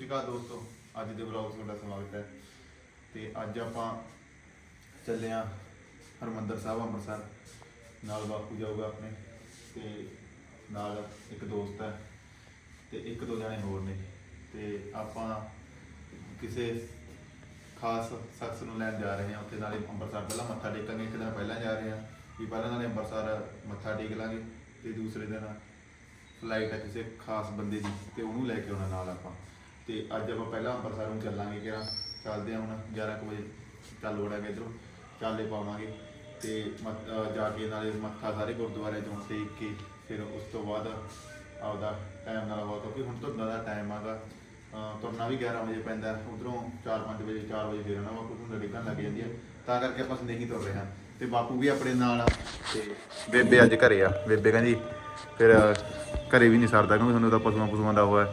ਸ਼੍ਰੀ ਅਕਾਲ ਦੋਸਤੋ। ਅੱਜ ਦੇ ਵਲੌਗ 'ਚ ਤੁਹਾਡਾ ਸਵਾਗਤ ਹੈ। ਤੇ ਅੱਜ ਆਪਾਂ ਚੱਲੇ ਆ ਹਰਮੰਦਰ ਸਾਹਿਬ ਅੰਮ੍ਰਿਤਸਰ। ਨਾਲ ਬਾਪੂ ਜਾਊਗਾ ਆਪਣੇ ਤੇ ਨਾਲ ਇੱਕ ਦੋਸਤ ਹੈ ਤੇ ਇੱਕ ਦੋ ਜਣੇ ਹੋਰ ਨੇ। ਤੇ ਆਪਾਂ ਕਿਸੇ ਖਾਸ ਸ਼ਖਸ ਨੂੰ ਲੈਣ ਜਾ ਰਹੇ ਹਾਂ। ਉੱਥੇ ਨਾਲੇ ਅੰਮ੍ਰਿਤਸਰ ਪਹਿਲਾਂ ਮੱਥਾ ਟੇਕਾਂਗੇ, ਇੱਕ ਦਿਨ ਪਹਿਲਾਂ ਜਾ ਰਹੇ ਹਾਂ। ਵੀ ਪਹਿਲਾਂ ਨਾਲੇ ਅੰਮ੍ਰਿਤਸਰ ਮੱਥਾ ਟੇਕ ਲਾਂਗੇ ਤੇ ਦੂਸਰੇ ਦਿਨ ਫਲਾਈਟ ਹੈ ਕਿਸੇ ਖਾਸ ਬੰਦੇ ਦੀ ਤੇ ਉਹਨੂੰ ਲੈ ਕੇ ਆਉਣਾ ਨਾਲ ਆਪਾਂ। ਤੇ ਅੱਜ ਆਪਾਂ ਪਹਿਲਾਂ ਅੰਮ੍ਰਿਤਸਰ ਨੂੰ ਚੱਲਾਂਗੇ ਕਿਹੜਾ ਚੱਲਦੇ ਹਾਂ ਹੁਣ 11 ਕੁ ਵਜੇ ਚੱਲ ਵੜਾਂਗੇ ਇਧਰੋਂ। ਚਾਲੇ ਪਾਵਾਂਗੇ। ਤੇ ਮੱਥ- ਜਾ ਕੇ ਨਾਲੇ ਮੱਥਾ ਸਾਰੇ ਗੁਰਦੁਆਰੇ ਚੋਂ ਟੇਕ ਕੇ ਫਿਰ ਉਸ ਤੋਂ ਬਾਅਦ ਆਪਦਾ ਟਾਈਮ ਨਾਲ ਹੋ ਕਿਉਂਕਿ ਹੁਣ ਧੁੰਦਾਂ ਦਾ ਟਾਈਮ ਆਗਾ। ਤੁਰਨਾ ਵੀ 11 ਵਜੇ ਪੈਂਦਾ ਉਧਰੋਂ 4-5 ਵਜੇ 4 ਵਜੇ ਫੇਰਨਾ ਵਾ ਕੁਝ ਡਿੱਗਣ ਲੱਗ ਜਾਂਦੀ ਹੈ। ਤਾਂ ਕਰਕੇ ਆਪਾਂ ਨਹੀਂ ਤੁਰ ਰਹੇ ਹਾਂ। ਤੇ ਬਾਪੂ ਵੀ ਆਪਣੇ ਨਾਲ ਆ। ਤੇ ਬੇਬੇ ਅੱਜ ਘਰੇ ਆ। ਬੇਬੇ ਕਹਿੰਦੀ, ਫਿਰ ਘਰੇ ਵੀ ਨਹੀਂ ਸਰਦਾ, ਕਿਉਂਕਿ ਤੁਹਾਨੂੰ ਤਾਂ ਪਸ਼ੂਆਂ ਪਸ਼ੂਆਂ ਦਾ ਹੋਇਆ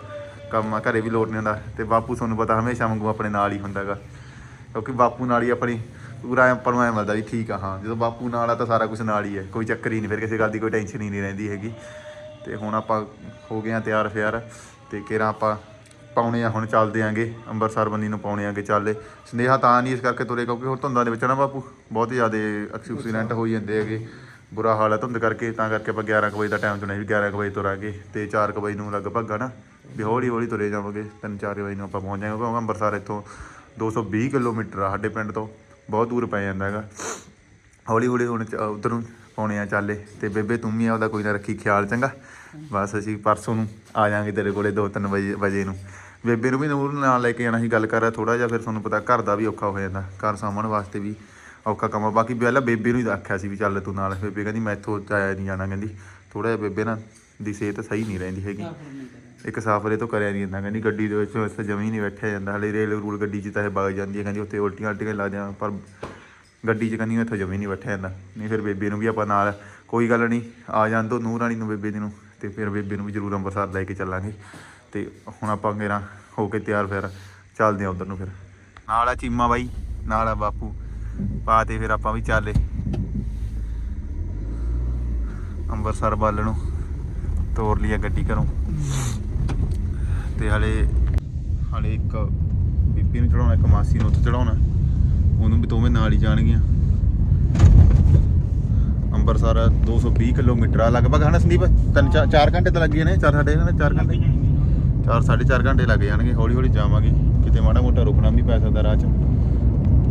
ਕੰਮ ਆ, ਘਰੇ ਵੀ ਲੋਟ ਨਹੀਂ ਹੁੰਦਾ। ਤੇ ਬਾਪੂ ਤੁਹਾਨੂੰ ਪਤਾ ਹਮੇਸ਼ਾ ਵਾਂਗੂ ਆਪਣੇ ਨਾਲ ਹੀ ਹੁੰਦਾਗਾ। ਕਿਉਂਕਿ ਬਾਪੂ ਨਾਲ ਹੀ ਆਪਣੀ ਪੂਰਾ ਆਪਾਂ ਨੂੰ ਐ ਮਿਲਦਾ ਵੀ ਠੀਕ ਆ, ਹਾਂ, ਜਦੋਂ ਬਾਪੂ ਨਾਲ ਆ ਤਾਂ ਸਾਰਾ ਕੁਝ ਨਾਲ ਹੀ ਹੈ। ਕੋਈ ਚੱਕਰ ਹੀ ਨਹੀਂ, ਫਿਰ ਕਿਸੇ ਗੱਲ ਦੀ ਕੋਈ ਟੈਨਸ਼ਨ ਹੀ ਨਹੀਂ ਰਹਿੰਦੀ ਹੈਗੀ। ਤੇ ਹੁਣ ਆਪਾਂ ਹੋ ਗਏ ਆ ਤਿਆਰ ਫਿਆਰ, ਤੇ ਕਿਹੜਾ ਆਪਾਂ ਪਾਉਣੇ ਆ, ਹੁਣ ਚੱਲਦੇ ਆਂਗੇ ਅੰਮ੍ਰਿਤਸਰ ਬੰਨੀ ਨੂੰ ਪਾਉਣੇ ਆਂਗੇ ਚੱਲੇ। ਸਨੇਹਾ ਤਾਂ ਨਹੀਂ ਇਸ ਕਰਕੇ ਤੁਰੇ, ਕਿਉਂਕਿ ਹੁਣ ਧੁੰਦਾਂ ਦੇ ਵਿੱਚ ਨਾ ਬਾਪੂ, ਬਹੁਤ ਜ਼ਿਆਦਾ ਐਕਸੀਡੈਂਟ ਹੋਈ ਜਾਂਦੇ ਹੈਗੇ। ਬੁਰਾ ਹਾਲ ਹੈ ਧੁੰਦ ਕਰਕੇ, ਤਾਂ ਕਰਕੇ ਆਪਾਂ 11 ਕੁ ਵਜੇ ਦਾ ਟਾਈਮ ਚੁਣਿਆ ਵੀ 11 ਕੁ ਵਜੇ ਤੁਰਾਂਗੇ, ਤੇ 4 ਕੁ ਵਜੇ ਨੂੰ ਲਗਭਗ ਆ ਨਾ ਵੀ ਹੌਲੀ ਹੌਲੀ ਤੁਰੇ ਜਾਵਾਂਗੇ 3-4 ਵਜੇ ਨੂੰ ਆਪਾਂ ਪਹੁੰਚ ਜਾਵਾਂਗੇ, ਕਿਉਂਕਿ ਅੰਮ੍ਰਿਤਸਰ ਇੱਥੋਂ 220 ਕਿਲੋਮੀਟਰ ਆ ਸਾਡੇ ਪਿੰਡ ਤੋਂ, ਬਹੁਤ ਦੂਰ ਪੈ ਜਾਂਦਾ ਹੈਗਾ। ਹੌਲੀ ਹੌਲੀ ਹੁਣ ਉਧਰ ਨੂੰ ਪਾਉਣੇ ਆ ਚਾਲੇ, ਤੇ ਬੇਬੇ ਤੂੰ ਵੀ ਆਪਦਾ ਕੋਈ ਨਾ ਰੱਖੀ ਖਿਆਲ ਚੰਗਾ। ਬਸ ਅਸੀਂ ਪਰਸੋਂ ਨੂੰ ਆ ਜਾਾਂਗੇ ਤੇਰੇ ਕੋਲੇ 2-3 ਵਜੇ ਵਜੇ ਨੂੰ। ਬੇਬੇ ਨੂੰ ਵੀ ਨੂਰ ਨਾਲ ਲੈ ਕੇ ਜਾਣਾ ਸੀ, ਗੱਲ ਕਰ ਰਿਹਾ ਥੋੜਾ ਜਿਹਾ, ਫਿਰ ਤੁਹਾਨੂੰ ਪਤਾ ਘਰ ਦਾ ਵੀ ਔਖਾ ਹੋ ਜਾਂਦਾ, ਘਰ ਸਾਂਭਣ ਵਾਸਤੇ ਵੀ ਔਖਾ ਕੰਮ ਬਾਕੀ ਪਹਿਲਾਂ ਬੇਬੇ ਨੂੰ ਹੀ ਆਖਿਆ ਸੀ ਵੀ ਚੱਲ ਤੂੰ ਨਾਲ, ਬੇਬੇ ਕਹਿੰਦੀ ਮੈਂ ਇੱਥੋਂ ਜਾਇਆ ਨਹੀਂ ਜਾਣਾ, ਕਹਿੰਦੀ ਥੋੜਾ ਜਿਹਾ ਬੇਬੇ ਨਾਲ ਦੀ ਸਿਹਤ ਸਹੀ ਨਹੀਂ ਰਹਿੰਦੀ ਹੈਗੀ। ਇੱਕ ਸਾਫਰੇ ਤੋਂ ਕਰਿਆ ਨਹੀਂ ਜਾਂਦਾ, ਕਹਿੰਦੀ ਗੱਡੀ ਦੇ ਵਿੱਚ ਇਸ ਜਮੀ ਨਹੀਂ ਬੈਠਿਆ ਜਾਂਦਾ, ਹਲੇ ਰੇਲ ਰੂਲ ਗੱਡੀ 'ਚ ਤਾਂ ਇਹ ਵਗ ਜਾਂਦੀ ਹੈ, ਕਹਿੰਦੀ ਉੱਥੇ ਉਲਟੀਆਂ ਉਲਟੀਆਂ ਲਾ ਦਿਆਂ, ਪਰ ਗੱਡੀ 'ਚ ਕਹਿੰਦੀ ਇੱਥੋਂ ਜਮੀ ਨਹੀਂ ਬੈਠਿਆ ਜਾਂਦਾ, ਨਹੀਂ ਫਿਰ ਬੇਬੇ ਨੂੰ ਵੀ ਆਪਾਂ ਨਾਲ, ਕੋਈ ਗੱਲ ਨਹੀਂ, ਆ ਜਾਣ ਤੋਂ ਨੂਰ ਰਾਣੀ ਨੂੰ ਬੇਬੇ ਦੀ ਨੂੰ, ਤੇ ਫਿਰ ਬੇਬੇ ਨੂੰ ਵੀ ਜ਼ਰੂਰ ਅੰਮ੍ਰਿਤਸਰ ਲੈ ਕੇ ਚੱਲਾਂਗੇ, ਤੇ ਹੁਣ ਆਪਾਂ ਗੇਰਾ ਹੋ ਕੇ ਤਿਆਰ ਫਿਰ, ਚੱਲਦੇ ਆ ਉਧਰ ਨੂੰ ਫਿਰ। ਨਾਲ ਆ ਚੀਮਾ ਬਾਈ, ਨਾਲ ਆ ਬਾਪੂ, ਪਾ ਤੇ ਫਿਰ ਆਪਾਂ ਵੀ ਚੱਲੇ ਅੰਮ੍ਰਿਤਸਰ ਵੱਲ ਨੂੰ, ਤੋਰ ਲਿਆ ਗੱਡੀ ਘਰੋਂ। ਤੇ ਹਲੇ ਹਲੇ ਇੱਕ ਬੀਬੀ ਨੂੰ ਚੜਾਉਣਾ ਇੱਕ ਮਾਸੀ ਨੂੰ ਉੱਥੇ ਚੜਾਉਣਾ ਉਹਨੂੰ ਵੀ ਦੋਵੇਂ ਨਾਲ ਹੀ ਜਾਣਗੀਆਂ। ਅੰਮ੍ਰਿਤਸਰ 220 ਕਿਲੋਮੀਟਰ ਆ, ਲਗਭਗ ਹਨਾ ਸੰਦੀਪ? ਤਿੰਨ 4 ਘੰਟੇ ਤਾਂ ਲੱਗੇ ਨੇ 4 ਸਾਡੇ ਨਾ 4 ਘੰਟੇ? 4 4.5 ਘੰਟੇ ਲੱਗ ਜਾਣਗੇ ਹੌਲੀ ਹੌਲੀ ਜਾਵਾਂਗੇ। ਕਿਤੇ ਮਾੜਾ ਮੋਟਾ ਰੁਕਣਾ ਵੀ ਪੈ ਸਕਦਾ ਰਾਹ 'ਚ।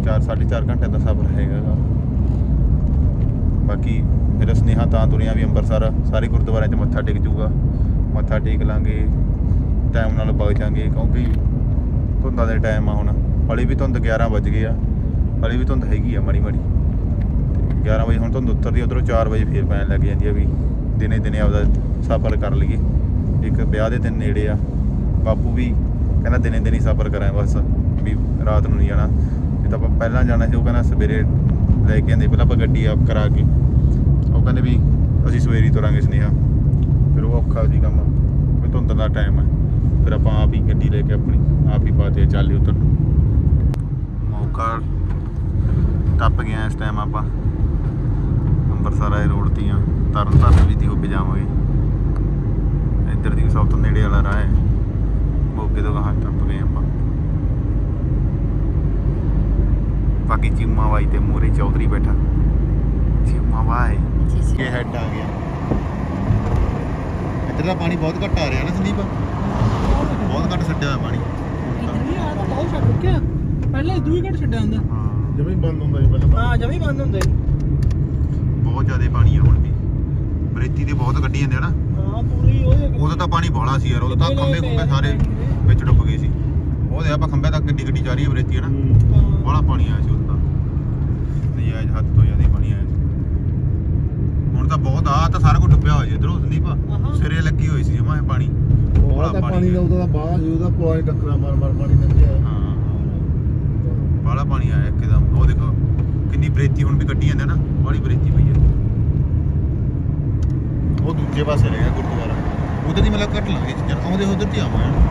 4 4.5 ਘੰਟੇ ਦਾ ਸਫ਼ਰ ਹੈਗਾ ਬਾਕੀ ਮੇਰਾ ਸਨੇਹਾ ਤਾਂ ਤੁਰੀਆਂ ਵੀ ਅੰਮ੍ਰਿਤਸਰ ਸਾਰੇ ਗੁਰਦੁਆਰਿਆਂ 'ਚ ਮੱਥਾ ਟੇਕ ਜੂਗਾ। ਮੱਥਾ ਟੇਕ ਲਾਂਗੇ। ਟਾਈਮ ਨਾਲ ਵਗ ਜਾਾਂਗੇ ਕਿਉਂਕਿ ਧੁੰਦਾਂ ਦੇ ਟਾਈਮ ਆ ਹੁਣ। ਹਲੇ ਵੀ ਧੁੰਦ 11 ਵੱਜ ਗਏ ਆ। ਹਲੇ ਵੀ ਧੁੰਦ ਹੈਗੀ ਆ ਮਾੜੀ ਮਾੜੀ। ਤੇ 11 ਵਜੇ ਹੁਣ ਧੁੰਦ ਉਤਰਦੀ ਉਧਰੋਂ 4 ਵਜੇ ਫੇਰ ਪੈਣ ਲੱਗ ਜਾਂਦੀ ਆ ਵੀ ਦਿਨੇ ਦਿਨੇ ਆਪਦਾ ਸਫ਼ਰ ਕਰ ਲਈਏ। ਇੱਕ ਵਿਆਹ ਦੇ ਦਿਨ ਨੇੜੇ ਆ। ਬਾਪੂ ਵੀ ਕਹਿੰਦਾ ਦਿਨੇ ਦਿਨੇ ਸਫ਼ਰ ਕਰਾਂ ਬਸ, ਵੀ ਰਾਤ ਨੂੰ ਨਹੀਂ ਜਾਣਾ। ਜੇ ਤਾਂ ਆਪਾਂ ਪਹਿਲਾਂ ਜਾਣਾ ਸੀ, ਉਹ ਕਹਿੰਦਾ ਸਵੇਰੇ ਲੈ ਕੇ ਆਂਦੇ, ਪਹਿਲਾਂ ਆਪਾਂ ਗੱਡੀ ਆਪ ਕਰਾ ਕੇ। ਉਹ ਕਹਿੰਦੇ ਵੀ ਅਸੀਂ ਸਵੇਰੇ ਤੁਰਾਂਗੇ ਸਨੇਹਾ। ਫਿਰ ਉਹ ਔਖਾ ਸੀ ਕੰਮ। ਵੀ ਧੁੰਦ ਦਾ ਟਾਈਮ ਹੈ ਫਿਰ ਆਪਾਂ ਆਪ ਹੀ ਗੱਡੀ ਲੈ ਕੇ ਆਪਣੀ ਆਪ ਹੀ ਪਾਤੇ ਚੱਲੇ ਉਧਰ ਮੌਕਾ ਟੱਪ ਗਿਆ ਇਸ ਟਾਈਮ ਆਪਾਂ। ਅੰਮ੍ਰਿਤਸਰ ਆਏ ਰੋਡ ਦੀਆਂ ਤਰਨ ਤਾਰਨ ਵੀ ਦੀ ਹੋ ਕੇ ਜਾਵਾਂਗੇ। ਇੱਧਰ ਦੀ ਸਭ ਤੋਂ ਨੇੜੇ ਵਾਲਾ ਰਾਹ ਹੈ। ਮੋਗੇ ਤੋਂ ਗਾਹਾਂ ਟੱਪ ਗਏ ਆਪਾਂ। ਬਾਕੀ ਚੀਮਾ ਬਾਈ ਤੇ ਮੂਰੇ ਚੌਧਰੀ ਬੈਠਾ। ਚੀਮਾ ਬਾਈ ਇਹ ਹੈਡ ਆ ਗਿਆ। ਇੱਧਰ ਦਾ ਪਾਣੀ ਬਹੁਤ ਘੱਟ ਆ ਰਿਹਾ ਨਾ ਸੰਦੀਪ? ਬਹੁਤ ਘੱਟ ਛੱਡਿਆ ਹੋਇਆ ਪਾਣੀ। ਇਤਨੀ ਆ ਤਾਂ ਬਹੁਤ ਛੱਡ ਰੁਕਿਆ ਪਹਿਲਾਂ ਦੂਈ ਘੰਟ ਛੱਡਿਆ ਹੁੰਦਾ। ਹਾਂ। ਜਮੀ ਬੰਦ ਹੁੰਦਾ ਜੀ ਪਹਿਲਾਂ ਹਾਂ ਜਮੀ ਬੰਦ ਹੁੰਦਾ ਜੀ ਬਹੁਤ ਜ਼ਿਆਦਾ ਪਾਣੀ ਆ ਹੁਣ ਵੀ। ਬਰੇਤੀ ਦੇ ਬਹੁਤ ਗੱਡੀ ਜਾਂਦੇ ਆ ਨਾ। ਹਾਂ ਪੂਰੀ ਉਹਦੇ ਉਦੋਂ ਤਾਂ ਪਾਣੀ ਬਾਹਲਾ ਸੀ ਯਾਰ ਉਦੋਂ ਤਾਂ ਖੰਭੇ ਖੁੰਬੇ ਸਾਰੇ ਵਿੱਚ ਡੁੱਬ ਗਏ ਸੀ। ਉਹਦੇ ਆਪਾਂ ਖੰਭੇ ਤੱਕ ਗੱਡੀ ਗੱਡੀ ਜਾ ਰਹੀ ਹੈ ਬਰੇਤੀ ਹੈ ਨਾ। ਬਾਹਲਾ ਪਾਣੀ ਆਇਆ ਸੀ ਉਦੋਂ ਤਾਂ ਨਜਾਇਜ਼ ਹੱਦ ਤੋਂ ਜ਼ਿਆਦਾ ਹੀ ਪਾਣੀ ਆਇਆ ਸੀ ਹੁਣ ਤਾਂ ਬਹੁਤ ਆ ਤਾਂ ਸਾਰਾ ਕੁਝ ਡੁੱਬਿਆ ਹੋਇਆ ਜੀ ਇਧਰੋਂ ਸੰਦੀਪ ਆਹਾ। ਸਿਰੇ ਲੱਗੀ ਹੋਈ ਸੀ ਜਮਾ ਇਹ ਪਾਣੀ ਉਹ ਤਾਂ ਪਾਣੀ ਦਾ ਉਹਦਾ ਬਾਹਰ ਜੀ ਉਹਦਾ ਪੁਆਇੰਟ ਟੱਕਰਾ ਮਾਰ ਮਾਰ ਪਾਣੀ ਲੰਘਿਆ ਹਾਂ। ਬਾਹਲਾ ਪਾਣੀ ਆਇਆ ਇੱਕਦਮ। ਉਹ ਦੇਖੋ, ਕਿੰਨੀ ਬਰੇਤੀ ਹੁਣ ਵੀ ਕੱਢੀ ਜਾਂਦੇ ਨਾ ਬੜੀ ਬਰੇਤੀ ਪਈ ਹੈ ਉਹ ਦੂਜੇ ਪਾਸੇ ਰਹਿ ਗਿਆ ਗੁਰਦੁਆਰਾ। ਉਧਰ ਦੀ ਮਤਲਬ ਕੱਟ ਲਾਂਗੇ ਚੀਜ਼ਾਂ ਆਉਂਦੇ ਉਧਰ ਤੇ ਆਵਾਂਗੇ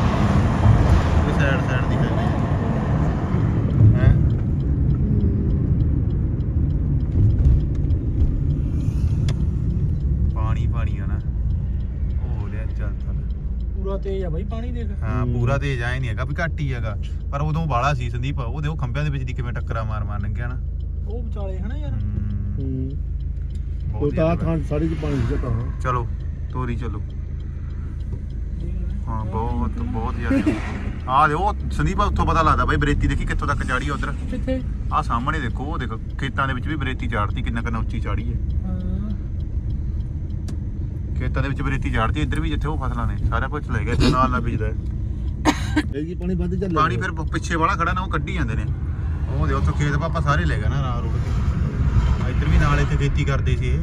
ਇਹ ਸਾਈਡ ਸਾਈਡ ਦੀ ਹੈ ਹੈ ਪਾਣੀ ਪਾਣੀ ਆ ਨਾ ਉਹ ਹੋ ਰਿਹਾ ਚੱਲ ਚੱਲ ਪੂਰਾ ਤੇਜ਼ ਆ ਬਾਈ ਪਾਣੀ ਦੇਖ। ਹਾਂ। ਪੂਰਾ ਤੇਜ਼ ਆਏ ਨਹੀਂ ਹੈਗਾ ਵੀ ਘੱਟ ਹੀ ਹੈਗਾ। ਪਰ ਉਦੋਂ ਬਾਲਾ ਸੀ ਸੰਦੀਪ ਉਹ ਖੰਭਿਆਂ ਦੇ ਵਿੱਚ ਦੀ ਕਿਵੇਂ ਟੱਕਰਾਂ ਮਾਰ ਮਾਰ ਲੰਘਿਆ ਨਾ। ਉਹ ਵਿਚਾਲੇ ਹਨਾ ਯਾਰ। ਹੂੰ, ਉਹ ਬਹੁਤ ਤਾਂ ਥਾਂ ਸਾੜੀ ਚ ਪਾਣੀ ਸੀ ਤਾਂ। ਚਲੋ ਤੋਰੀ ਚਲੋ। ਹਾਂ ਬਹੁਤ ਬਹੁਤ ਜ਼ਿਆਦਾ। ਆ ਦੇ ਉਹ ਸੰਦੀਪ ਉੱਥੋਂ ਪਤਾ ਲੱਗਦਾ ਬਾਈ ਬਰੇਤੀ ਦੇਖੀ ਕਿੱਥੋਂ ਤੱਕ ਚਾੜੀ ਆ ਉਧਰ। ਕਿੱਥੇ? ਆ ਸਾਹਮਣੇ ਦੇਖੋ ਉਹ ਦੇਖੋ ਖੇਤਾਂ ਦੇ ਵਿੱਚ ਵੀ ਬਰੇਤੀ ਚਾੜਤੀ ਕਿੰਨਾ ਕਿੰਨਾ ਉੱਚੀ ਚਾੜੀ ਹਾਂ। ਖੇਤਾਂ ਦੇ ਵਿੱਚ ਬਰੇਤੀ ਚਾੜਤੀ ਇੱਧਰ ਵੀ ਜਿੱਥੇ ਉਹ ਫਸਲਾਂ ਨੇ ਸਾਰਾ ਕੁਝ ਲੈ ਗਿਆ ਇੱਥੇ ਨਾਲ ਨਾਲ ਬੀਜਦਾ ਹੈ। ਇਹ ਕੀ ਪਾਣੀ ਵੱਧ ਚੱਲ ਪਾਣੀ ਫਿਰ ਪਿੱਛੇ ਵਾਲਾ ਖੜਾ ਨਾ ਉਹ ਕੱਢੀ ਜਾਂਦੇ ਨੇ। ਉਹ ਦੇ ਉੱਥੋਂ ਖੇਤ ਪਾਪਾ ਸਾਰੇ ਲੈ ਗਏ ਨਾ ਰਾਹ ਰੋਡ ਤੇ ਆ ਇੱਧਰ ਵੀ ਨਾਲ ਇੱਥੇ ਖੇਤੀ ਕਰਦੇ ਸੀ ਇਹ।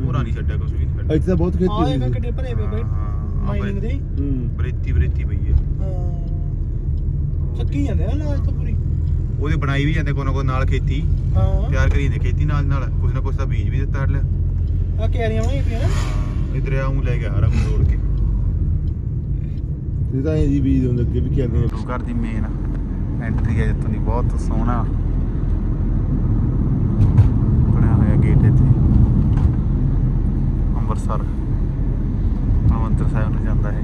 ਹੋਰਾਂ ਨਹੀਂ ਛੱਡਿਆ ਕੁਝ ਵੀ ਨਹੀਂ ਛੱਡਿਆ। ਇੱਥੇ ਤਾਂ ਬਹੁਤ ਖੇਤੀ ਇਹ ਸੀ। ਕਿੱਡੇ ਭਰੇ ਵੇ ਬਾਈ ਹਾਂ, ਹਾਂ, ਮਾਈਨਿੰਗ ਦੇ। ਹੂੰ। ਬਰੇਤੀ ਬਰੇਤੀ ਪਈ ਹੈ। ਹਾਂ। ਚੱਕੀ ਜਾਂਦੇ ਆ ਲਾਜ ਤੋਂ ਪੂਰੀ। ਉਹਦੇ ਬਣਾਈ ਵੀ ਜਾਂਦੇ ਕੋਈ ਨਾ ਕੋਈ ਨਾਲ ਖੇਤੀ। ਹਾਂ। ਤਿਆਰ ਕਰੀ ਜਾਂਦੇ ਖੇਤੀ ਨਾਲ ਨਾਲ। ਕੁਛ ਨਾ ਕੁਛ ਤਾਂ ਬੀਜ ਵੀ ਦਿੱਤਾ ਲਿਆ ਆ ਕੈਰੀਆਂ ਬਣਾਈ ਪਈਆਂ ਨਾ। ਆਉਂ ਲੈ ਗਿਆ ਹਰਾ ਮੋੜ ਕੇ। ਇਹ ਤਾਂ ਇਹ ਜੀ ਬੀਜ ਹੁੰਦੇ ਅੱਗੇ ਵੀ ਕਰਦੇ ਗੁਰੂ ਘਰ ਦੀ ਮੇਨ ਐਂਟਰੀ ਹੈ ਜਿੱਥੋਂ ਦੀ ਬਹੁਤ ਸੋਹਣਾ ਬਣਿਆ ਹੋਇਆ ਗੇਟ ਇੱਥੇ ਅੰਮ੍ਰਿਤਸਰ ਹਰਿਮੰਦਰ ਸਾਹਿਬ ਨੂੰ ਜਾਂਦਾ ਹੈ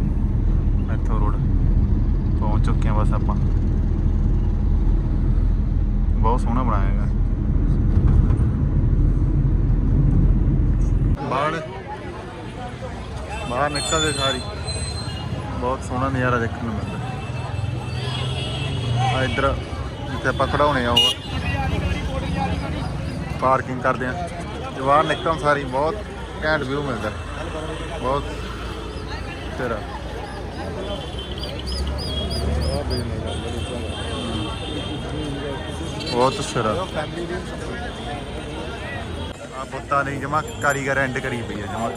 ਮੈਥੋ ਰੋਡ ਪਹੁੰਚ ਚੁੱਕੇ ਹਾਂ ਬਸ ਆਪਾਂ ਬਹੁਤ ਸੋਹਣਾ ਬਣਾਇਆ ਹੈਗਾ ਬਾਹਰ ਬਾਹਰ ਨਿਕਲਦੇ ਸਾਰੀ। ਬਹੁਤ ਸੋਹਣਾ ਨਜ਼ਾਰਾ ਦੇਖਣ ਨੂੰ ਮਿਲਦਾ। ਆ ਇੱਧਰ ਜਿੱਥੇ ਆਪਾਂ ਖੜਾਉਣੇ ਆ ਉਹ ਪਾਰਕਿੰਗ ਕਰਦੇ ਆ। ਤੇ ਬਾਹਰ ਨਿਕਲਣ ਸਾਰੀ ਬਹੁਤ ਘੈਂਟ ਵਿਊ ਮਿਲਦਾ। ਬਹੁਤ ਤੇਰਾ। ਬਹੁਤ ਸਿਰਾ ਪੁੱਤਾਂ ਲਈ ਨਹੀਂ ਜਮਾ ਕਾਰੀਗਰ ਐਂਡ ਕਰੀ ਪਈ ਆ ਜਮਾ।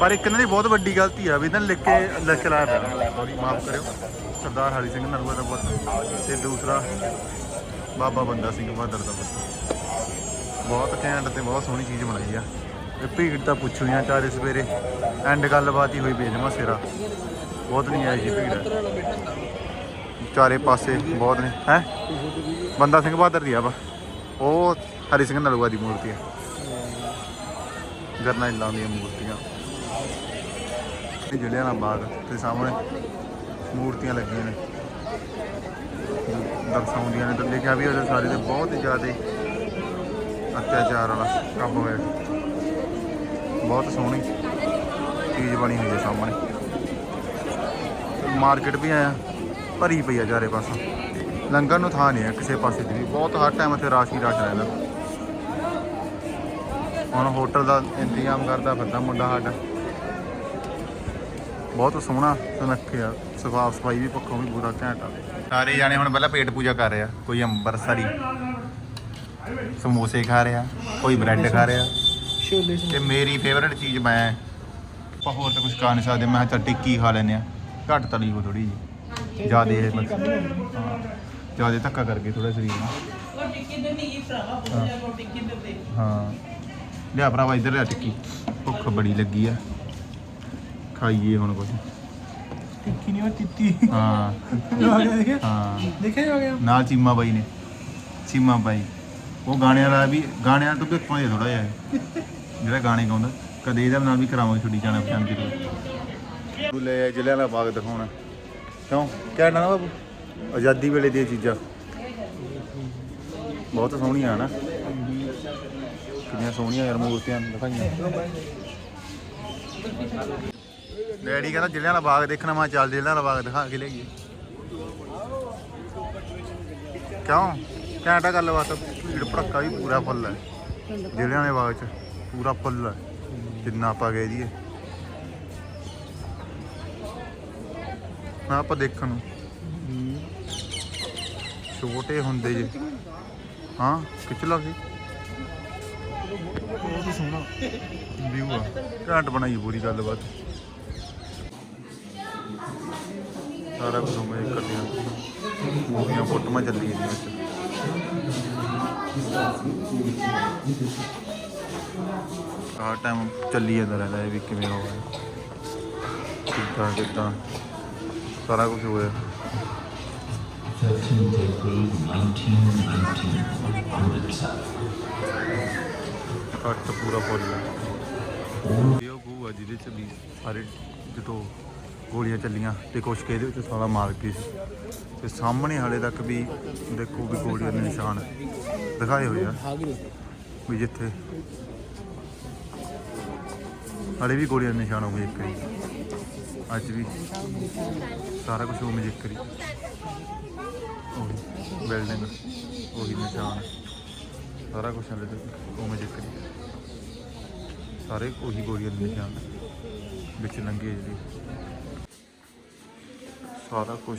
ਪਰ ਇੱਕ ਇਹਨਾਂ ਦੀ ਬਹੁਤ ਵੱਡੀ ਗਲਤੀ ਆ, ਵੀ ਇਹਨਾਂ ਨੇ ਲਿਖ ਕੇ ਲਿਖ ਲਾਇਆ ਪਿਆ। ਸੌਰੀ ਮਾਫ ਕਰਿਓ, ਸਰਦਾਰ ਹਰੀ ਸਿੰਘ ਨਰੂਆ ਦਾ ਪੁੱਤ ਤੇ ਦੂਸਰਾ ਬਾਬਾ ਬੰਦਾ ਸਿੰਘ ਬਹਾਦਰ ਦਾ ਪੁੱਤ। ਬਹੁਤ ਘੈਂਟ ਤੇ ਬਹੁਤ ਸੋਹਣੀ ਚੀਜ਼ ਬਣਾਈ ਆ। ਇਹ ਭੀੜ ਤਾਂ ਪੁੱਛੋ ਹੀ ਨਾ ਚਾਰੇ ਸਵੇਰੇ ਐਂਡ ਗੱਲਬਾਤ ਹੀ ਹੋਈ ਬੇਜਮਾ ਸਿਰਾ। ਬਹੁਤ ਨਹੀਂ ਆਈ ਜੀ ਭੀੜ। ਚਾਰੇ ਪਾਸੇ ਬਹੁਤ ਨੇ। ਹੈ? ਬੰਦਾ ਸਿੰਘ ਬਹਾਦਰ ਦੀ ਆ ਵਾ। ਉਹ ਹਰੀ ਸਿੰਘ ਨਲੂਆ ਦੀ ਮੂਰਤੀ ਆ ਜਰਨੈਲਾਂ ਦੀਆਂ ਮੂਰਤੀਆਂ। ਇਹ ਜਲਿਆਂਵਾਲਾ ਬਾਗ ਤੇ ਸਾਹਮਣੇ ਮੂਰਤੀਆਂ ਲੱਗੀਆਂ ਨੇ। ਦਰਸਾਉਂਦੀਆਂ ਨੇ, ਤਾਂ ਲਿਖਿਆ ਵੀ ਉਹਦੇ ਸਾਰੇ ਤੇ ਬਹੁਤ ਹੀ ਜ਼ਿਆਦਾ ਅਤਿਆਚਾਰ ਵਾਲਾ ਕੰਮ ਹੋਇਆ। ਬਹੁਤ ਸੋਹਣੀ ਚੀਜ਼ ਬਣੀ ਹੋਈ ਹੈ ਸਾਹਮਣੇ। ਮਾਰਕੀਟ ਵੀ ਆਇਆ, ਭਰੀ ਪਈ ਆ ਚਾਰੇ ਪਾਸੋਂ। ਲੰਗਰ ਨੂੰ ਥਾਂ ਨਹੀਂ ਹੈ, ਕਿਸੇ ਪਾਸੇ ਦੀ ਵੀ। ਬਹੁਤ ਹਰ ਟਾਈਮ ਇੱਥੇ ਰਾਸ਼ ਹੀ ਰਾਸ਼ ਰਹਿੰਦਾ ਹੁਣ ਹੋਟਲ ਦਾ ਇੰਤਜ਼ਾਮ ਕਰਦਾ ਫਿਰਦਾ ਮੁੰਡਾ ਸਾਡਾ। ਬਹੁਤ ਸੋਹਣਾ ਸੁਨੱਖਿਆ ਸਫਾਫ ਸਫ਼ਾਈ ਵੀ ਪੱਖੋਂ ਵੀ ਪੂਰਾ ਘੈਂਟ ਆ। ਸਾਰੇ ਜਾਣੇ ਹੁਣ ਪਹਿਲਾਂ ਪੇਟ ਪੂਜਾ ਕਰ ਰਿਹਾ ਕੋਈ ਅੰਬਰਸਰੀ ਸਮੋਸੇ ਖਾ ਰਿਹਾ ਕੋਈ ਬ੍ਰੈਡ ਖਾ ਰਿਹਾ। ਛੋਲੇ ਤੇ ਮੇਰੀ ਫੇਵਰਟ ਚੀਜ਼ ਮੈਂ ਆਪਾਂ ਹੋਰ ਤਾਂ ਕੁਝ ਖਾ ਨਹੀਂ ਸਕਦੇ। ਮੈਂ ਚੱਲ ਟਿੱਕੀ ਖਾ ਲੈਨੇ ਆ। ਘੱਟ ਤਲੀ ਕੋ ਥੋੜੀ ਜੀ ਜਿਆਦੇ ਇਹ ਹਾਂ। ਜਿਆਦੇ ਧੱਕਾ ਕਰਕੇ ਥੋੜਾ ਸਰੀਰ ਨੂੰ। ਉਹ ਟਿੱਕੀ ਤੇ ਨਹੀਂ ਭਰਾਵਾ ਬੋਲਿਆ ਕੋ ਟਿੱਕੀ ਤੇ ਦੇ ਹਾਂ। ਲਿਆ ਭਰਾਵਾ ਇੱਧਰ ਲਿਆ ਟਿੱਕੀ। ਭੁੱਖ ਬੜੀ ਲੱਗੀ ਆ। ਖਾਈਏ ਹੁਣ ਕੁਝ ਟਿੱਕੀ ਨਹੀਂ ਉਹ ਤਿੱਤੀ ਹਾਂ। ਦੇਖਿਆ? ਹਾਂ। ਦੇਖਿਆ ਆ ਗਿਆ? ਨਾਲ ਚੀਮਾ ਬਾਈ ਨੇ। ਚੀਮਾ ਬਾਈ। ਉਹ ਗਾਣਿਆਂ ਵਾਲਾ ਵੀ ਗਾਣਿਆਂ ਤੋਂ ਵੀ ਪਾਉਂਦੇ ਥੋੜਾ ਜਿਹਾ। ਜਿਹੜਾ ਗਾਣੇ ਗਾਉਂਦਾ ਕਦੇ ਇਹਦੇ ਨਾਲ ਵੀ ਕਰਾਵਾਂਗੇ ਛੁੱਟੀ ਜਾਣਾ ਪਛਾਣ ਕੇ। ਤੂੰ ਲੈ ਜ਼ਿਲ੍ਹਿਆਂ ਦਾ ਬਾਗ ਦਿਖਾਉਣਾ। ਕਿਉਂ? ਕਹਿਣਾ ਨਾ ਬਾਬੂ ਆਜ਼ਾਦੀ ਵੇਲੇ ਦੀਆਂ ਚੀਜ਼ਾਂ। ਬਹੁਤ ਸੋਹਣੀਆਂ ਹਨ? ਕਿੰਨੀਆਂ ਸੋਹਣੀਆਂ ਯਾਰ ਮੂਰਤੀਆਂ, ਦਿਖਾਈਆਂ। ਡੈਡੀ ਕਹਿੰਦਾ ਜ਼ਿਲ੍ਹਿਆਂ ਦਾ ਬਾਗ ਦੇਖਣਾ, ਮੈਂ ਚੱਲ ਜ਼ਿਲ੍ਹਿਆਂ ਦਾ ਬਾਗ ਦਿਖਾ ਕੇ ਲਿਆਈਏ। ਕਿਉਂ? ਘੈਂਟਾ ਗੱਲਬਾਤ ਭੀੜ ਭੜੱਕਾ ਵੀ ਪੂਰਾ ਫੁੱਲ ਹੈ। ਜ਼ਿਲ੍ਹਿਆਂ ਦੇ ਬਾਗ 'ਚ ਪੂਰਾ ਫੁੱਲ ਹੈ, ਜਿੰਨਾ ਆਪਾਂ ਗਏ ਜੀਏ ਨਾ ਆਪਾਂ ਦੇਖਣ ਨੂੰ। ਛੋਟੇ ਹੁੰਦੇ ਜੇ। ਹਾਂ ਖਿੱਚ ਲਾ ਸੀ ਬਹੁਤ ਹੀ ਸੋਹਣਾ ਵਿਊ ਆ ਘੈਂਟ ਬਣਾਈ ਪੂਰੀ ਗੱਲਬਾਤ। ਸਾਰਾ ਕੁਝ ਮੈਂ ਕਰਦੀਆਂ ਮੂਵੀਆਂ ਫੋਟੋਆਂ ਚੱਲੀ ਜਾਂਦੀਆਂ ਵਿੱਚ। ਆਹ ਟਾਈਮ ਚੱਲੀ ਜਾਂਦਾ ਰਹਿੰਦਾ ਇਹ ਵੀ ਕਿਵੇਂ ਹੋ ਗਿਆ। ਕਿੱਦਾਂ ਕਿੱਦਾਂ। ਸਾਰਾ ਕੁਝ ਹੋਇਆ 13th April 1919, Amritsar. ਕੱਟ ਪੂਰਾ ਫੁੱਲ ਹੈ ਇਹ ਉਹ ਖੂਹ ਜਿਹਦੇ ਚ ਵੀ ਸਾਰੇ ਜਦੋਂ ਗੋਲੀਆਂ ਚੱਲੀਆਂ ਤੇ ਕੁਛ ਕੁ ਇਹਦੇ ਵਿੱਚ ਸਾਰਾ ਮਾਰ ਗਈ ਸੀ। ਤੇ ਸਾਹਮਣੇ ਹਾਲੇ ਤੱਕ ਵੀ ਦੇਖੋ ਵੀ ਗੋਲੀਆਂ ਦੇ ਨਿਸ਼ਾਨ ਦਿਖਾਏ ਹੋਏ ਆ। ਵੀ ਜਿੱਥੇ ਹਾਲੇ ਵੀ ਗੋਲੀਆਂ ਦੇ ਨਿਸ਼ਾਨ ਹੋ ਗਏ ਇੱਕ ਹੀ ਅੱਜ ਵੀ ਸਾਰਾ ਕੁਝ ਉਹ ਮਜਿਕਰੀ ਉਹੀ ਬਿਲਡਿੰਗ ਉਹੀ ਨਿਸ਼ਾਨ। ਸਾਰਾ ਕੁਝ ਹਾਲੇ ਤੱਕ ਉਹ ਮਜਿਕਰੀ ਸਾਰੇ ਉਹੀ ਗੋਲੀਆਂ ਦੇ ਨਿਸ਼ਾਨ ਵਿੱਚ ਲੰਗੇ ਜਿਹੜੀ ਸਾਰਾ ਕੁਝ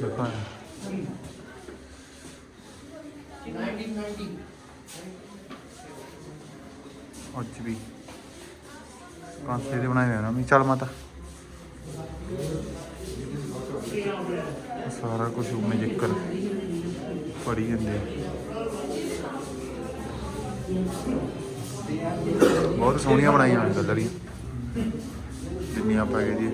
ਦਿਖਾਇਆ ਅੱਜ ਵੀ। ਕਾਂਸੇ ਦੇ ਬਣਾਏ ਹੋਏ ਨਾ ਵੀ ਚੱਲ ਮਾਤਾ। ਸਾਰਾ ਕੁਝ ਉਮੇ ਜ਼ਿਕਰ ਪੜੀ ਜਾਂਦੇ ਬਹੁਤ ਸੋਹਣੀਆਂ ਬਣਾਈਆਂ ਹੋਈਆਂ ਗੈਲਰੀਆਂ ਜਿੰਨੀਆਂ ਪੈ ਗਏ ਜੀ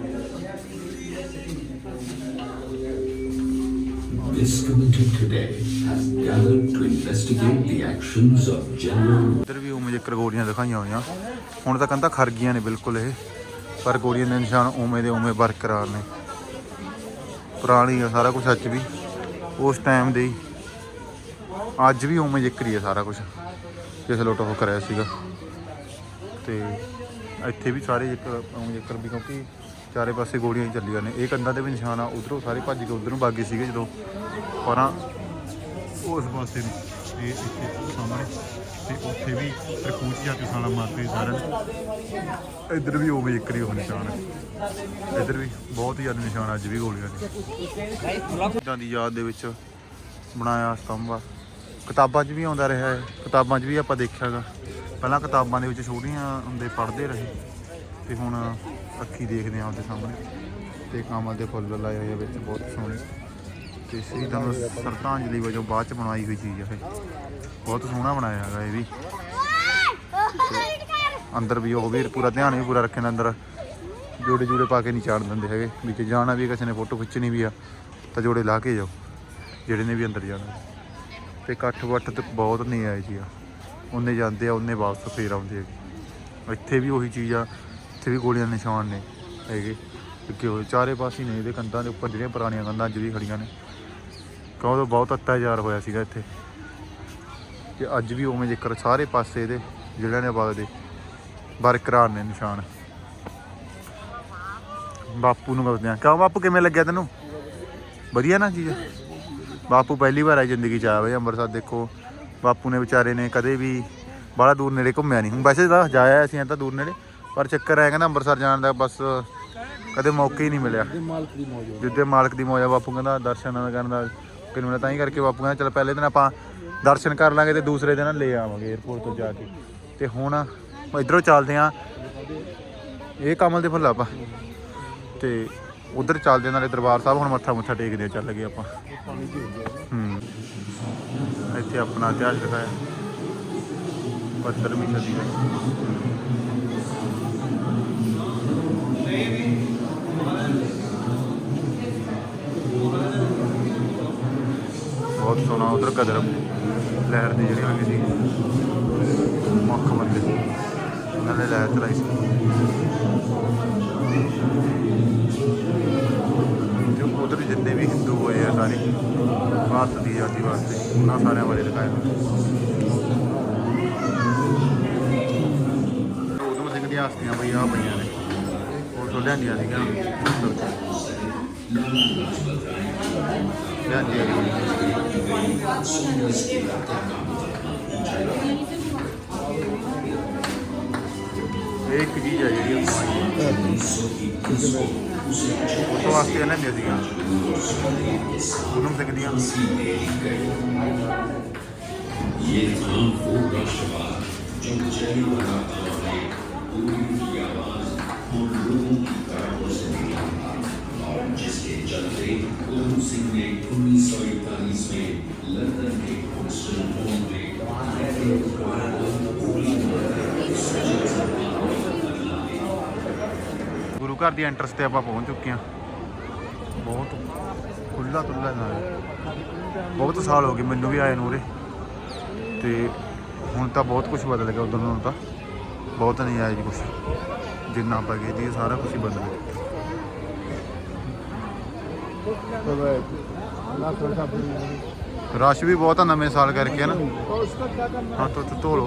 This committee today has gathered to investigate the actions of General ਇੱਧਰ ਵੀ ਉਮੇ ਜ਼ਿਕਰ ਗੋਲੀਆਂ ਦਿਖਾਈਆਂ ਹੋਈਆਂ। ਹੁਣ ਤਾਂ ਕਹਿੰਦਾ ਖਰ ਗਈਆਂ ਨੇ ਬਿਲਕੁਲ ਇਹ। ਪਰ ਗੋਲੀਆਂ ਦੇ ਨਿਸ਼ਾਨ ਉਵੇਂ ਦੇ ਉਵੇਂ ਬਰਕਰਾਰ ਨੇ। ਪੁਰਾਣੀ ਆ ਸਾਰਾ ਕੁਝ ਅੱਜ ਵੀ। ਉਸ ਟਾਈਮ ਦੇ ਹੀ। ਅੱਜ ਵੀ ਉਵੇਂ ਜ਼ਿਕਰ ਹੀ ਆ ਸਾਰਾ ਕੁਝ ਜਿਸ ਲੋਟ ਉਹ ਕਰਿਆ ਸੀਗਾ। ਤੇ ਇੱਥੇ ਵੀ ਸਾਰੇ ਜ਼ਿਕਰ ਜ਼ਿਕਰ ਵੀ ਕਿਉਂਕਿ ਚਾਰੇ ਪਾਸੇ ਗੋਲੀਆਂ ਹੀ ਚੱਲੀਆਂ ਨੇ। ਇਹ ਕੰਧਾਂ ਦੇ ਵੀ ਨਿਸ਼ਾਨ ਆ ਉਧਰੋਂ ਸਾਰੇ ਭੱਜ ਕੇ ਉਧਰ ਨੂੰ ਬਾਗੇ ਸੀਗੇ ਜਦੋਂ। ਪਰਾਂ ਉਸ ਪਾਸੇ ਨੂੰ ਇਹ ਇੱਥੇ ਸਾਹਮਣੇ ਤੇ ਉੱਥੇ ਵੀ ਤਰਕੂਚ ਜਾ ਕੇ ਸਾਲਾ ਮਾਰਦੇ ਸਾਰਿਆਂ ਨੇ। ਇੱਧਰ ਵੀ ਉਵੇਂ ਇੱਕ ਹੀ ਉਹ ਨਿਸ਼ਾਨ ਹੈ ਇੱਧਰ ਵੀ ਬਹੁਤ ਹੀ ਜ਼ਿਆਦਾ ਨਿਸ਼ਾਨ ਅੱਜ ਵੀ ਗੋਲੀਆਂ ਨੇ। ਇਦਾਂ ਦੀ ਯਾਦ ਦੇ ਵਿੱਚ ਬਣਾਇਆ ਸਤੰਭ ਆ ਕਿਤਾਬਾਂ 'ਚ ਵੀ ਆਉਂਦਾ ਰਿਹਾ ਹੈ। ਕਿਤਾਬਾਂ 'ਚ ਵੀ ਆਪਾਂ ਦੇਖਿਆਗਾ ਪਹਿਲਾਂ ਕਿਤਾਬਾਂ ਦੇ ਵਿੱਚ ਛੋਟੀਆਂ ਹੁੰਦੇ ਪੜ੍ਹਦੇ ਰਹੇ। ਤੇ ਹੁਣ ਅੱਖੀ ਦੇਖਦੇ ਆ ਉਹਦੇ ਸਾਹਮਣੇ। ਤੇ ਕਮਲ ਦੇ ਫੁੱਲ ਲਾਏ ਹੋਏ ਆ ਵਿੱਚ ਬਹੁਤ ਸੋਹਣੇ। ਤੇ ਸ਼ਹੀਦਾਂ ਨੂੰ ਸ਼ਰਧਾਂਜਲੀ ਵਜੋਂ ਬਾਅਦ ਚ ਬਣਾਈ ਹੋਈ ਚੀਜ਼ ਹੈ ਇਹ। ਬਹੁਤ ਸੋਹਣਾ ਬਣਾਇਆ ਹੈਗਾ ਇਹ ਵੀ। ਤੇ ਅੰਦਰ ਵੀ ਉਹ ਵੀ ਪੂਰਾ ਧਿਆਨ ਵੀ ਪੂਰਾ ਰੱਖੇ ਅੰਦਰ। ਜੋੜੇ ਜੋੜੇ ਪਾ ਕੇ ਨਹੀਂ ਚਾੜ ਦਿੰਦੇ ਹੈਗੇ। ਵੀ ਜੇ ਜਾਣਾ ਵੀ ਕਿਸੇ ਨੇ ਫੋਟੋ ਖਿੱਚਣੀ ਵੀ ਆ, ਤਾਂ ਜੋੜੇ ਲਾ ਕੇ ਜਾਓ। ਜਿਹੜੇ ਨੇ ਵੀ ਅੰਦਰ ਜਾਣਾ। ਤੇ ਇਕੱਠ ਵੱਠ ਤੇ ਬਹੁਤ ਨਹੀਂ ਆਏ ਜੀ ਆ। ਉਹਨੇ ਜਾਂਦੇ ਆ, ਉਹਨੇ ਵਾਪਸ ਫੇਰ ਆਉਂਦੇ ਹੈਗੇ ਇੱਥੇ ਵੀ ਉਹੀ ਚੀਜ਼ ਆ, ਇੱਥੇ ਵੀ ਗੋਲੀਆਂ ਨਿਸ਼ਾਨ ਨੇ ਹੈਗੇ। ਲੱਗੇ ਹੋਏ ਚਾਰੇ ਪਾਸੇ ਨੇ ਇਹਦੇ ਕੰਧਾਂ ਦੇ ਉੱਪਰ, ਜਿਹੜੀਆਂ ਪੁਰਾਣੀਆਂ ਕੰਧਾਂ ਅੱਜ ਵੀ ਖੜੀਆਂ ਨੇ। ਕਿਉਂ ਉਦੋਂ ਬਹੁਤ ਅਤਿਆਚਾਰ ਹੋਇਆ ਸੀਗਾ ਇੱਥੇ। ਤੇ ਅੱਜ ਵੀ ਉਵੇਂ ਜੇਕਰ ਸਾਰੇ ਪਾਸੇ ਇਹਦੇ ਜ਼ਿਲ੍ਹਿਆਂ ਨੇ ਬਾਗ ਦੇ, ਬਰਕਰਾਰ ਨੇ ਨਿਸ਼ਾਨ। ਬਾਪੂ ਨੂੰ ਕਰਦੇ ਆ। ਕਿਉਂ ਬਾਪੂ, ਕਿਵੇਂ ਲੱਗਿਆ ਤੈਨੂੰ? ਵਧੀਆ ਨਾ ਚੀਜ਼? ਬਾਪੂ ਪਹਿਲੀ ਵਾਰ ਆਈ ਜ਼ਿੰਦਗੀ ਚ ਬਈ ਅੰਮ੍ਰਿਤਸਰ ਦੇਖੋ। ਬਾਪੂ ਨੇ ਵਿਚਾਰੇ ਨੇ ਕਦੇ ਵੀ ਬਾਹਲਾ ਦੂਰ ਨੇੜੇ ਘੁੰਮਿਆ ਨਹੀਂ। ਹੁਣ ਵੈਸੇ ਤਾਂ ਜਾਇਆ ਅਸੀਂ ਐਂ ਤਾਂ ਦੂਰ ਨੇੜੇ ਪਰ ਚੱਕਰ ਆਇਆ ਕਹਿੰਦਾ ਅੰਮ੍ਰਿਤਸਰ ਜਾਣ ਦਾ ਬਸ ਕਦੇ ਮੌਕਾ ਹੀ ਨਹੀਂ ਮਿਲਿਆ। ਜਿੱਦੇ ਮਾਲਕ ਦੀ ਮੌਜਾ ਬਾਪੂ ਕਹਿੰਦਾ ਦਰਸ਼ਨ ਕਰਨ ਦਾ ਕਿਨੂੰ ਮਿਲਿਆ ਤਾਂ ਹੀ ਕਰਕੇ ਬਾਪੂ ਕਹਿੰਦਾ ਚਲ ਪਹਿਲੇ ਦਿਨ ਆਪਾਂ ਦਰਸ਼ਨ ਕਰ ਲਾਂਗੇ ਤੇ ਦੂਸਰੇ ਦਿਨ ਲੈ ਆਵਾਂਗੇ 에어ਪੋਰਟ ਤੋਂ ਜਾ ਕੇ। ਤੇ ਹੁਣ ਇਧਰੋਂ ਚੱਲਦੇ ਆਂ। ਇਹ ਕਮਲ ਦੇ ਫੁੱਲ ਆਪਾਂ। ਤੇ ਉਧਰ ਚੱਲਦੇ ਨਾਲੇ ਦਰਬਾਰ ਸਾਹਿਬ ਹੁਣ ਮੱਥਾ ਮੁੱਥਾ ਟੇਕਦੇ ਆਂ, ਚੱਲ ਗਏ ਆਪਾਂ। ਹੂੰ। ਇੱਥੇ ਆਪਣਾ ਇਤਿਹਾਸ ਦਿਖਾਇਆ। 75ਵੀਂ ਸਦੀ ਦਾ ਬਹੁਤ ਸੋਹਣਾ ਉਧਰ ਕਦਰ ਲਹਿਰ ਦੀ ਜਿਹੜੀ ਲੱਗੀ ਸੀ। ਮੁੱਖ ਮੰਦਿਰ। ਉਹਨਾਂ ਨੇ ਲਹਿਰ ਚਲਾਈ ਸੀ। ਤੇ ਉਧਰ ਜਿੰਨੇ ਵੀ ਹਿੰਦੂ ਹੋਏ ਆ ਸਾਰੇ, ਭਾਰਤ ਦੀ ਆਜ਼ਾਦੀ ਵਾਸਤੇ, ਉਹਨਾਂ ਸਾਰਿਆਂ ਬਾਰੇ ਦਿਖਾਇਆ ਉਦੋਂ ਸਿੰਘ ਦੀਆਂ ਹਸਤੀਆਂ ਬਈ ਆ ਪਈਆਂ ਨੇ। ਉਹ ਤੋਂ ਲਿਆਂਦੀਆਂ ਸੀਗੀਆਂ। ਲਿਆਂਦੀਆਂ ਚੀਜ਼ ਹੈ ਜਿਹੜੀ ਆਪਾਂ ਉਸ ਵਾਸਤੇ ਇਹਨਾਂ ਦੀਆਂ ਸੀਗੀਆਂ ਉਹਨੂੰ ਸਕਦੀਆਂ ये नाम वो राष्ट्रवाद जो जय बना ने पूरी की आवाज उन लोगों की कड़कों से निकाला और जिसके चलते उधम सिंह ने उन्नीस सौ इकतालीस में लंदन के क्रिस्टन होम में ਘਰ ਦੀ ਐਂਟਰਸ ਤੇ ਆਪਾਂ ਪਹੁੰਚ ਚੁੱਕੇ ਹਾਂ। ਬਹੁਤ ਖੁੱਲਾ ਤੁੱਲਾ ਨਾਲ ਬਹੁਤ ਸਾਲ ਹੋ ਗਏ ਮੈਨੂੰ ਵੀ ਆਏ ਨੂਰੇ ਤੇ ਹੁਣ ਤਾਂ ਬਹੁਤ ਕੁਝ ਬਦਲ ਗਿਆ ਉਦੋਂ ਨੂੰ ਤਾਂ। ਬਹੁਤ ਨਹੀਂ ਆਇਆ ਜੀ ਕੁਝ ਜਿੰਨਾ ਆਪਾਂ ਗਏ ਦੀ ਸਾਰਾ ਕੁਝ ਬਦਲ ਗਿਆ। ਰਸ਼ ਵੀ ਬਹੁਤ ਆ ਨਵੇਂ ਸਾਲ ਕਰਕੇ ਨਾ? ਹਾਂ ਤੋ ਤੋ ਲੋ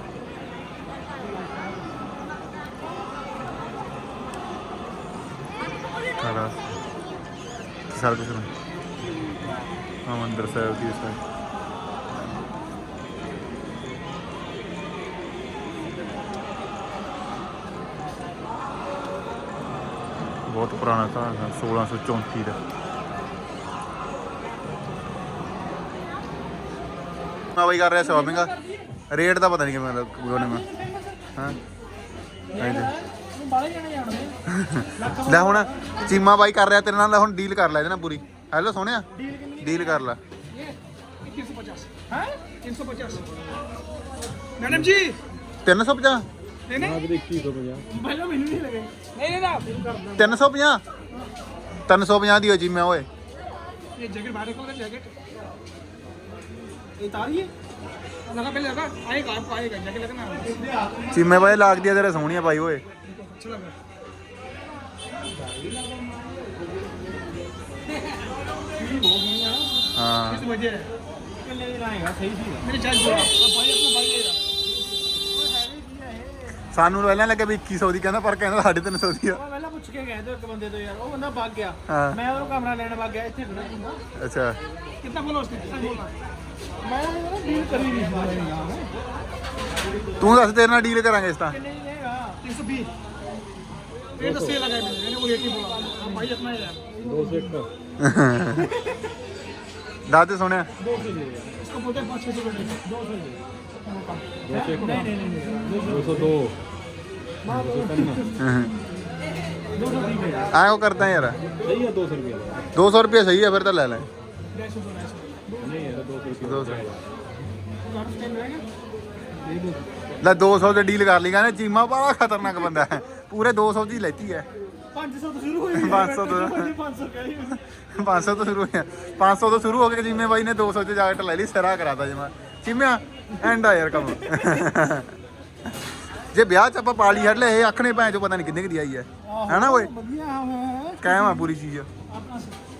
ਸਾਰਾ ਸਾਰਾ ਕੁਝ ਨਾ। ਹਰਿਮੰਦਰ ਸਾਹਿਬ ਦੀ ਸਾਈਡ ਬਹੁਤ ਪੁਰਾਣਾ ਘਰ ਹੈ 1634 ਦਾ। ਮੈਂ ਬਈ ਕਰ ਰਿਹਾ ਸ਼ਾਪਿੰਗ। ਰੇਟ ਦਾ ਪਤਾ ਨਹੀਂ ਕਿਵੇਂ ਲੱਗੋਨੇ ਮੈਂ ਹਾਂ। तू ਲੈ ਹੁਣ ਚੀਮਾ ਬਾਈ ਕਰ ਰਿਹਾ ਤੇਰੇ ਨਾਲ ਹੁਣ ਡੀਲ ਕਰ ਲੈ ਇਹਦੇ ਪੂਰੀ। ਹੈਲੋ ਸੋਹਣਿਆ? ਡੀਲ ਕਰ ਲੈ। 350 ਹੈ? 350 ਮੈਡਮ ਜੀ! 350 ਨਹੀਂ ਨਹੀਂ। 350 ਪਹਿਲਾਂ ਮੈਨੂੰ ਨਹੀਂ ਲੱਗੇ। ਨਹੀਂ ਨਹੀਂ ਨਾ। 350 350 ਦੀ ਹੋ ਜੀ ਮੈਂ ਓਏ। ਇਹ ਜੈਕਟ ਬਾਹਰ ਰੱਖੋ ਜੈਕਟ। ਇਹ ਤਾਰੀ ਹੈ। ਲਗਾ ਪਹਿਲੇ ਲਗਾ। ਆਏਗਾ ਆਏਗਾ ਜੈਕਟ ਲੱਗਣਾ। ਚੀਮੇ ਬਾਈ ਲਾਗ ਦਿਆ ਤੇਰੇ ਸੋਹਣੀਆ ਪਾਈ ਓਏ। ਸਾਨੂੰ ਪਹਿਲਾਂ ਲੱਗਿਆ ਵੀ 2100 ਦੀ ਕਹਿੰਦਾ ਪਰ ਕਹਿੰਦਾ 350 ਦੀ ਆ। ਪਹਿਲਾਂ ਪੁੱਛ ਕੇ ਗਏ ਤੇ ਇੱਕ ਬੰਦੇ ਤੋਂ ਯਾਰ ਉਹ ਬੰਦਾ ਭੱਗ ਗਿਆ। ਮੈਂ ਉਹ ਕਮਰਾ ਲੈਣ ਭੱਗ ਗਿਆ ਇੱਥੇ ਖੜਾ ਸੀਗਾ। ਅੱਛਾ। ਕਿੰਨਾ ਬੋਲੋ ਉਸਨੇ ਮੈਂ ਯਾਰ ਡੀਲ ਕਰੀ ਨਹੀਂ ਤੂੰ ਦੱਸ ਤੇਰੇ ਨਾਲ ਡੀਲ ਕਰਾਂਗੇ ਇਸ ਤਾਂ ਕਿੰਨੇ ਹੀ 320 ਦਾਦ सौ ਸੁਣਿਆ इसको ਕਰਦਾ ਯਾਰ ਸਹੀ ਹੈ 200 ਰੁਪਏ 200 ਸਹੀ ਹੈ ਫਿਰ ਤਾਂ ਲੈ ਲੈ ढाई सौ ढाई 200 ਰੁਪਏ 200 ਲੈ 200 ਤੇ ਡੀਲ ਕਰ ਲਈ ਕਹਿੰਦੇ ਚੀਮਾ ਬੜਾ ਖਤਰਨਾਕ ਬੰਦਾ ਹੈ। ਪੂਰੇ 200 ਦੀ ਲੈਤੀ ਹੈ। 500 ਤੋਂ ਸ਼ੁਰੂ ਹੋਈ 500 ਤੋਂ 500 ਕਹਿ ਤੋਂ ਸ਼ੁਰੂ ਹੋਇਆ 500 ਤੋਂ ਸ਼ੁਰੂ ਹੋ ਕੇ ਜਿੰਮੇ ਬਾਈ ਨੇ 200 ਚ ਜਾਕਟ ਲੈ ਲਈ ਸਿਰਾ ਕਰਾਤਾ ਜਮਾ। ਚਿਮਿਆ ਐਂਡ ਆ ਯਾਰ ਕੰਮ। ਜੇ ਵਿਆਹ ਚ ਆਪਾਂ ਪਾਲੀ ਹੱਡ ਲੈ ਇਹ ਆਖਣੇ ਭੈਣ ਚੋ ਪਤਾ ਨਹੀਂ ਕਿੰਨੇ ਕਿ ਦੀ ਆਈ ਹੈ। ਹੈਨਾ ਓਏ? ਕਾਇਮ ਆ ਪੂਰੀ ਚੀਜ਼।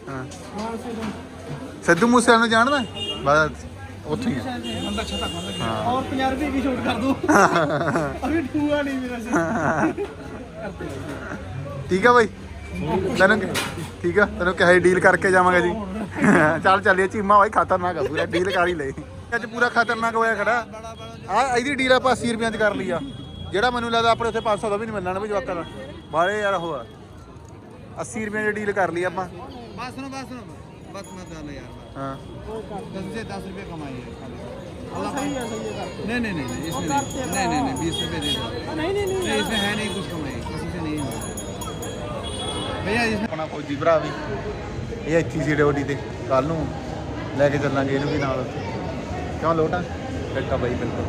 ਹਾਂ। ਸਿੱਧੂ। ਮੂਸੇ ਨੂੰ ਜਾਣਦਾ? ਬਸ ਉੱਥੇ ਹੀ ਬੰਦਾ ਛੱਤਾ ਖੋਲ ਲੱਗਿਆ 50 ਰੁਪਏ ਵੀ ਛੋਟ ਕਰ ਦੋ ਅਰੇ ਠੂਆ ਨਹੀਂ ਮੇਰਾ ਠੀਕ ਆ ਬਾਈ? ਤੈਨੂੰ ਠੀਕ ਆ? ਤੈਨੂੰ ਕਿਹਾ ਡੀਲ ਕਰਕੇ ਜਾਵਾਂਗੇ ਜੀ। ਚੱਲ ਚੱਲੀਏ ਚੀਮਾ ਬਾਈ ਖਤਰਨਾਕ ਆ ਪੂਰਾ ਡੀਲ ਕਰ ਲਈ। ਅੱਜ ਪੂਰਾ ਖਤਰਨਾਕ ਹੋਇਆ ਖੜਾ। ਆ ਇਹਦੀ ਡੀਲ ਆਪਾਂ 80 ਰੁਪਏ ਚ ਕਰ ਲਈ ਆ। ਜਿਹੜਾ ਮੈਨੂੰ ਲੱਗਦਾ ਆਪਣੇ ਉੱਥੇ 500 ਦਾ ਵੀ ਨਹੀਂ ਮਿਲਣਾ ਵੀ ਜਵਾਕਾਂ ਦਾ। ਬਾਰੇ ਯਾਰ ਹੋਆ 80 ਰੁਪਏ ਦੀ ਡੀਲ ਕਰ ਲਈ ਆਪਾਂ। ਬਸ ਨੂੰ ਬਸ ਨੂੰ ਬਸ ਮਤ ਲੈ ਯਾਰ ਹਾਂ। ਦਸ ਸੇ 10 ਰੁਪਏ ਕਮਾਈ ਹੈ ਖਾਲੀ। ਨਹੀਂ ਨਹੀਂ ਨਹੀਂ ਇਸ ਨਹੀਂ ਨਹੀਂ ਨਹੀਂ 20 ਰੁਪਏ ਦੇ ਨਹੀਂ ਨਹੀਂ ਨਹੀਂ ਇਸ ਹੈ ਨਹੀਂ ਕੁਝ ਭਈਆ ਜੀ। ਆਪਣਾ ਫੌਜੀ ਭਰਾ ਵੀ। ਇਹ ਇੱਥੇ ਸੀ ਡਿਊਟੀ ਤੇ। ਕੱਲ ਨੂੰ ਲੈ ਕੇ ਚੱਲਾਂਗੇ ਇਹਨੂੰ ਵੀ ਨਾਲ। ਉੱਥੇ ਕਿਉਂ ਲੋਟਾ? ਡੱਟਾ ਬਾਈ ਬਿਲਕੁਲ।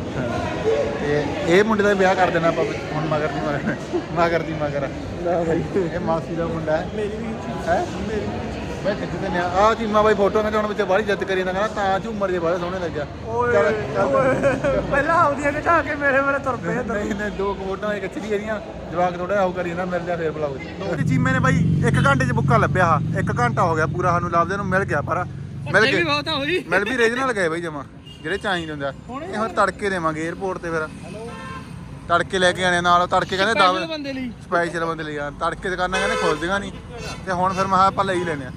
ਤੇ ਇਹ ਮੁੰਡੇ ਦਾ ਵਿਆਹ ਕਰ ਦੇਣਾ ਆਪਾਂ ਹੁਣ ਮਗਰ ਦੀ ਮਗਰ। ਮਗਰ ਦੀ ਮਗਰ। ਨਾ ਬਾਈ। ਇਹ ਮਾਸੀ ਦਾ ਮੁੰਡਾ ਹੈ। ਮੇਰੀ ਵੀ ਹੈ? ਮੇਰੀ ਮੈਂ ਖਿੱਚ ਤੇ ਨਿਆ ਆ ਚੀਮਾ ਬਾਈ ਫੋਟੋ ਮੈਂ ਹੁਣ ਵਿੱਚ ਬਾਹਲੀ ਜਿੱਦ ਕਰੀ ਜਾਂਦਾ ਕਹਿੰਦਾ ਤਾਂ ਝੂਮਰ ਜੇ ਬਾਹਲੇ ਸੋਹਣੇ ਲੱਗਿਆ। ਚੱਲ ਚੱਲ। ਪਹਿਲਾਂ ਆਉਂਦੀਆਂ ਨੇ ਢਾ ਕੇ ਮੇਰੇ ਮੇਰੇ ਤੁਰ ਪਏ ਨਹੀਂ ਨਹੀਂ ਦੋ ਕੁ ਫੋਟੋਆਂ ਇੱਕ ਖਿੱਚੀ ਇਹਦੀਆਂ ਜਵਾਕ ਥੋੜਾ ਆਉ ਕਰੀ ਜਾਂਦਾ ਮਿਲ ਜਾ ਫੇਰ ਬੁਲਾਓ ਜੀ। ਚੀਮੇ ਨੇ ਬਾਈ 1 ਘੰਟੇ ਚ ਬੁੱਕਾ ਲੱਭਿਆ ਹਾ 1 ਘੰਟਾ ਹੋ ਗਿਆ ਪੂਰਾ ਸਾਨੂੰ ਲੱਭਦੇ ਨੂੰ ਮਿਲ ਗਿਆ ਪਰ ਮਿਲ ਵੀ ਗਏ। ਬਹੁਤ ਆ ਹੋਈ ਮਿਲ ਵੀ ਰੀਜਨਲ ਗਏ ਬਾਈ ਜਮਾ ਜਿਹੜੇ ਚਾਹੀਦੇ ਹੁੰਦੇ। ਆ ਇਹ ਹੁਣ ਤੜਕੇ ਦੇਵਾਂਗੇ 에어ਪੋਰਟ ਤੇ ਫਿਰ। ਤੜਕੇ ਲੈ ਕੇ ਆਣੇ ਨਾਲ ਤੜਕੇ ਕਹਿੰਦੇ ਲਈ। ਸਪੈਸ਼ਲ ਬੰਦੇ ਲਈ ਆ ਤੜਕੇ ਦੁਕਾਨਾਂ ਕਹਿੰਦੇ ਖੁੱਲਦੀਆਂ ਨਹੀਂ। ਤੇ ਹੁਣ ਫਿਰ ਮੈਂ ਕਿਹਾ ਆਪਾਂ ਲੈ ਹੀ ਲੈਣੇ ਆ।